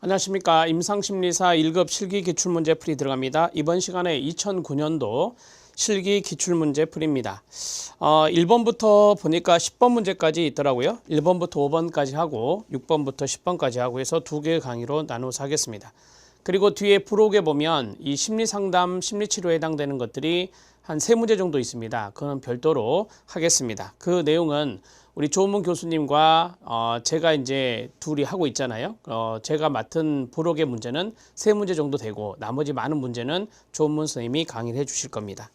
안녕하십니까 임상심리사 1급 실기 기출문제 풀이 들어갑니다. 이번 시간에 2009년도 실기 기출문제 풀입니다. 어, 1번부터 보니까 10번 문제까지 있더라고요. 1번부터 5번까지 하고 6번부터 10번까지 하고 해서 두 개의 강의로 나누어서 하겠습니다. 그리고 뒤에 프로그에 보면 이 심리상담, 심리치료에 해당되는 것들이 한 세 문제 정도 있습니다. 그건 별도로 하겠습니다. 그 내용은 우리 조은문 교수님과 어, 제가 이제 둘이 하고 있잖아요. 어, 제가 맡은 부록의 문제는 세 문제 정도 되고 나머지 많은 문제는 조은문 선생님이 강의를 해 주실 겁니다.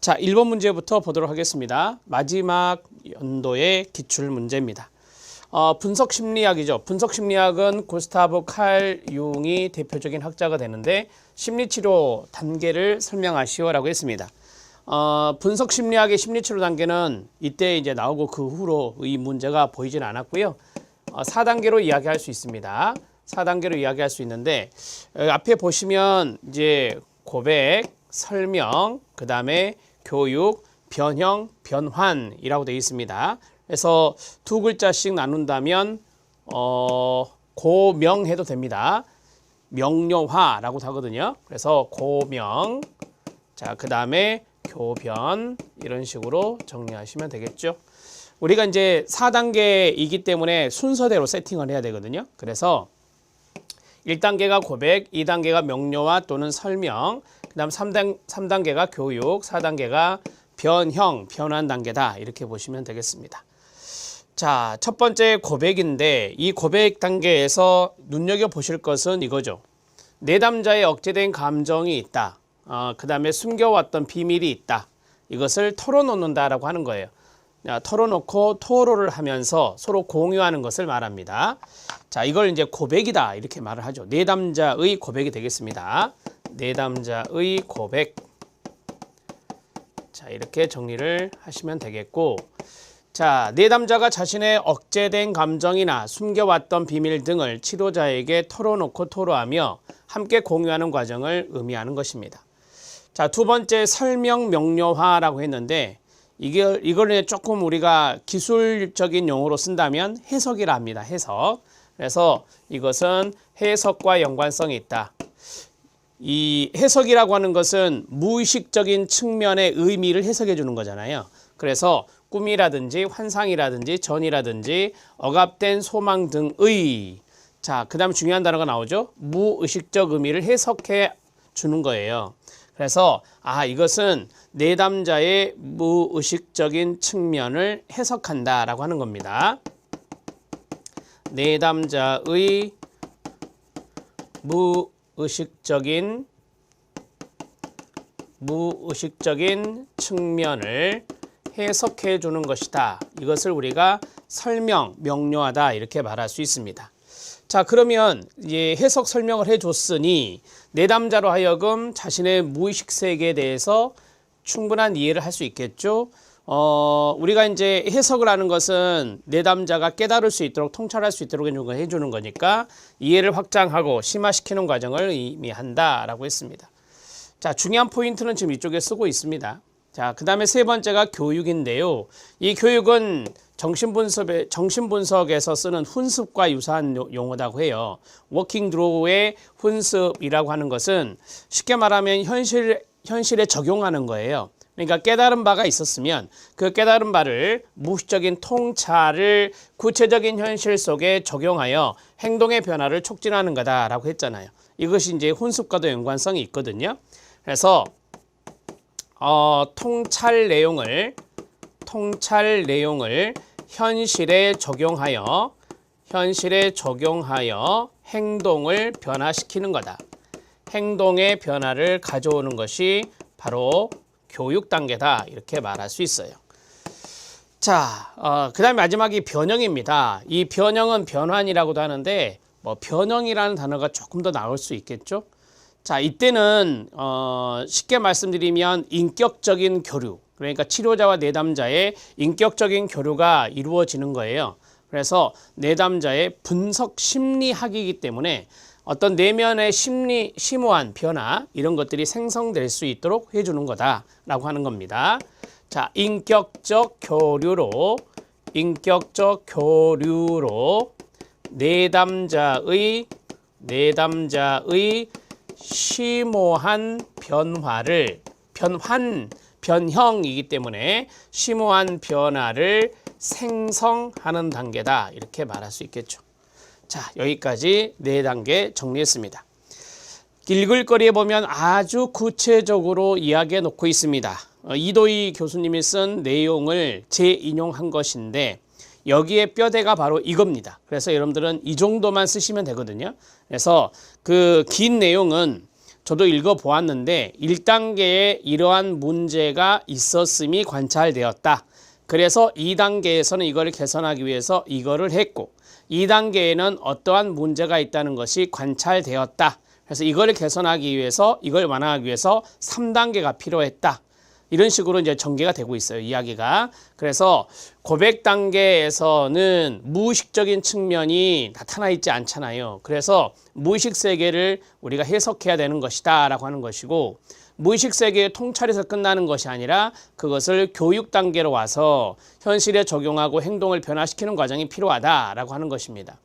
자, 1번 문제부터 보도록 하겠습니다. 마지막 연도의 기출 문제입니다. 어, 분석 심리학이죠. 분석 심리학은 구스타브 칼 융이 대표적인 학자가 되는데 심리치료 단계를 설명하시오라고 했습니다. 어, 분석 심리학의 심리치료 단계는 이때 이제 나오고 그 후로 이 문제가 보이진 않았고요. 어, 4단계로 이야기할 수 있습니다. 4단계로 이야기할 수 있는데 여기 앞에 보시면 이제 고백, 설명, 그 다음에 교육, 변형, 변환이라고 되어 있습니다. 그래서 두 글자씩 나눈다면 어, 고명 해도 됩니다. 명료화라고 하거든요. 그래서 고명, 자, 그 다음에 교변 이런 식으로 정리하시면 되겠죠. 우리가 이제 4단계이기 때문에 순서대로 세팅을 해야 되거든요. 그래서 1단계가 고백, 2단계가 명료화 또는 설명, 그 다음 3단, 3단계가 교육, 4단계가 변형, 변환 단계다. 이렇게 보시면 되겠습니다. 자, 첫 번째 고백인데 이 고백 단계에서 눈여겨 보실 것은 이거죠. 내담자의 억제된 감정이 있다. 어, 그 다음에 숨겨왔던 비밀이 있다. 이것을 털어놓는다라고 하는 거예요. 자, 털어놓고 토로를 하면서 서로 공유하는 것을 말합니다. 자, 이걸 이제 고백이다 이렇게 말을 하죠. 내담자의 고백이 되겠습니다. 내담자의 고백. 자, 이렇게 정리를 하시면 되겠고, 자, 내담자가 자신의 억제된 감정이나 숨겨왔던 비밀 등을 치료자에게 털어놓고 토로하며 함께 공유하는 과정을 의미하는 것입니다. 자, 두 번째 설명 명료화라고 했는데 이게 이거를 조금 우리가 기술적인 용어로 쓴다면 해석이라 합니다. 해석. 그래서 이것은 해석과 연관성이 있다. 이 해석이라고 하는 것은 무의식적인 측면의 의미를 해석해 주는 거잖아요. 그래서 꿈이라든지 환상이라든지 전이라든지 억압된 소망 등의 자, 그다음 중요한 단어가 나오죠. 무의식적 의미를 해석해 주는 거예요. 그래서 아 이것은 내담자의 무의식적인 측면을 해석한다라고 하는 겁니다. 내담자의 무의식적인 무의식적인 측면을 해석해 주는 것이다. 이것을 우리가 설명, 명료하다 이렇게 말할 수 있습니다. 자, 그러면 이제 해석 설명을 해 줬으니 내담자로 하여금 자신의 무의식 세계에 대해서 충분한 이해를 할 수 있겠죠. 어, 우리가 이제 해석을 하는 것은 내담자가 깨달을 수 있도록 통찰할 수 있도록 해주는 거니까 이해를 확장하고 심화시키는 과정을 의미한다라고 했습니다. 자, 중요한 포인트는 지금 이쪽에 쓰고 있습니다. 자, 그 다음에 세 번째가 교육인데요. 이 교육은 정신분석에, 정신분석에서 쓰는 훈습과 유사한 요- 용어라고 해요. 워킹 드로우의 훈습이라고 하는 것은 쉽게 말하면 현실, 현실에 적용하는 거예요. 그러니까 깨달은 바가 있었으면 그 깨달은 바를 무의식적인 통찰을 구체적인 현실 속에 적용하여 행동의 변화를 촉진하는 거다라고 했잖아요. 이것이 이제 훈습과도 연관성이 있거든요. 그래서 어, 통찰 내용을 통찰 내용을 현실에 적용하여 현실에 적용하여 행동을 변화시키는 거다. 행동의 변화를 가져오는 것이 바로 교육 단계다. 이렇게 말할 수 있어요. 자, 어, 그 다음에 마지막이 변형입니다. 이 변형은 변환이라고도 하는데, 뭐, 변형이라는 단어가 조금 더 나올 수 있겠죠? 자, 이때는, 어, 쉽게 말씀드리면 인격적인 교류, 그러니까 치료자와 내담자의 인격적인 교류가 이루어지는 거예요. 그래서 내담자의 분석 심리학이기 때문에 어떤 내면의 심리, 심오한 변화, 이런 것들이 생성될 수 있도록 해주는 거다라고 하는 겁니다. 자, 인격적 교류로, 인격적 교류로 내담자의 내담자의 심오한 변화를 변환 변형이기 때문에 심오한 변화를 생성하는 단계다 이렇게 말할 수 있겠죠. 자 여기까지 네 단계 정리했습니다. 읽을 거리에 보면 아주 구체적으로 이야기해 놓고 있습니다. 어, 이도희 교수님이 쓴 내용을 재인용한 것인데 여기에 뼈대가 바로 이겁니다. 그래서 여러분들은 이 정도만 쓰시면 되거든요. 그래서 그 긴 내용은 저도 읽어 보았는데 1단계에 이러한 문제가 있었음이 관찰되었다. 그래서 2단계에서는 이거를 개선하기 위해서 이거를 했고 2단계에는 어떠한 문제가 있다는 것이 관찰되었다. 그래서 이걸 개선하기 위해서 이걸 완화하기 위해서 3단계가 필요했다. 이런 식으로 이제 전개가 되고 있어요. 이야기가. 그래서 고백 단계에서는 무의식적인 측면이 나타나 있지 않잖아요. 그래서 무의식 세계를 우리가 해석해야 되는 것이다 라고 하는 것이고 무의식 세계의 통찰에서 끝나는 것이 아니라 그것을 교육 단계로 와서 현실에 적용하고 행동을 변화시키는 과정이 필요하다라고 하는 것입니다.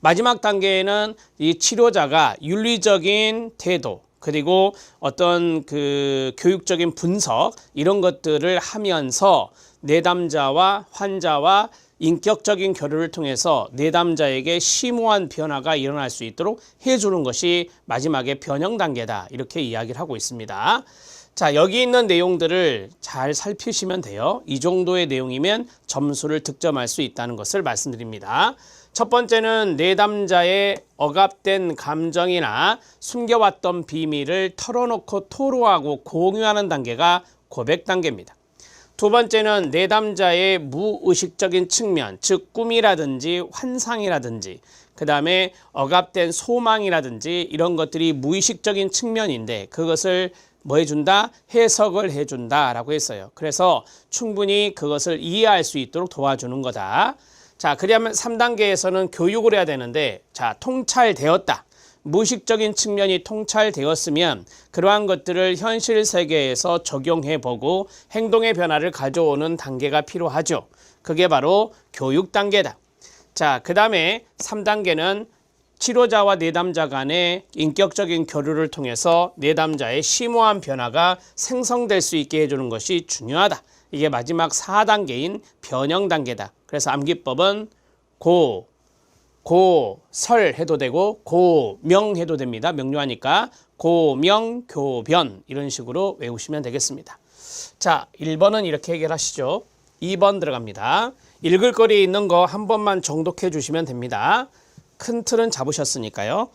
마지막 단계에는 이 치료자가 윤리적인 태도 그리고 어떤 그 교육적인 분석 이런 것들을 하면서 내담자와 환자와 인격적인 교류를 통해서 내담자에게 심오한 변화가 일어날 수 있도록 해주는 것이 마지막에 변형 단계다 이렇게 이야기를 하고 있습니다. 자 여기 있는 내용들을 잘 살피시면 돼요. 이 정도의 내용이면 점수를 득점할 수 있다는 것을 말씀드립니다. 첫 번째는 내담자의 억압된 감정이나 숨겨왔던 비밀을 털어놓고 토로하고 공유하는 단계가 고백 단계입니다. 두 번째는 내담자의 무의식적인 측면, 즉 꿈이라든지 환상이라든지 그 다음에 억압된 소망이라든지 이런 것들이 무의식적인 측면인데 그것을 뭐 해준다? 해석을 해준다 라고 했어요. 그래서 충분히 그것을 이해할 수 있도록 도와주는 거다. 자, 그러면 3단계에서는 교육을 해야 되는데, 자, 통찰되었다. 무의식적인 측면이 통찰되었으면 그러한 것들을 현실 세계에서 적용해 보고 행동의 변화를 가져오는 단계가 필요하죠. 그게 바로 교육 단계다. 자, 그 다음에 3단계는 치료자와 내담자 간의 인격적인 교류를 통해서 내담자의 심오한 변화가 생성될 수 있게 해주는 것이 중요하다. 이게 마지막 4단계인 변형 단계다. 그래서 암기법은 고, 고, 설 해도 되고 고 명 해도 됩니다. 명료하니까 고 명, 교 변 이런 식으로 외우시면 되겠습니다. 자, 1번은 이렇게 해결하시죠. 2번 들어갑니다. 읽을 거리에 있는 거 한 번만 정독해 주시면 됩니다. 큰 틀은 잡으셨으니까요.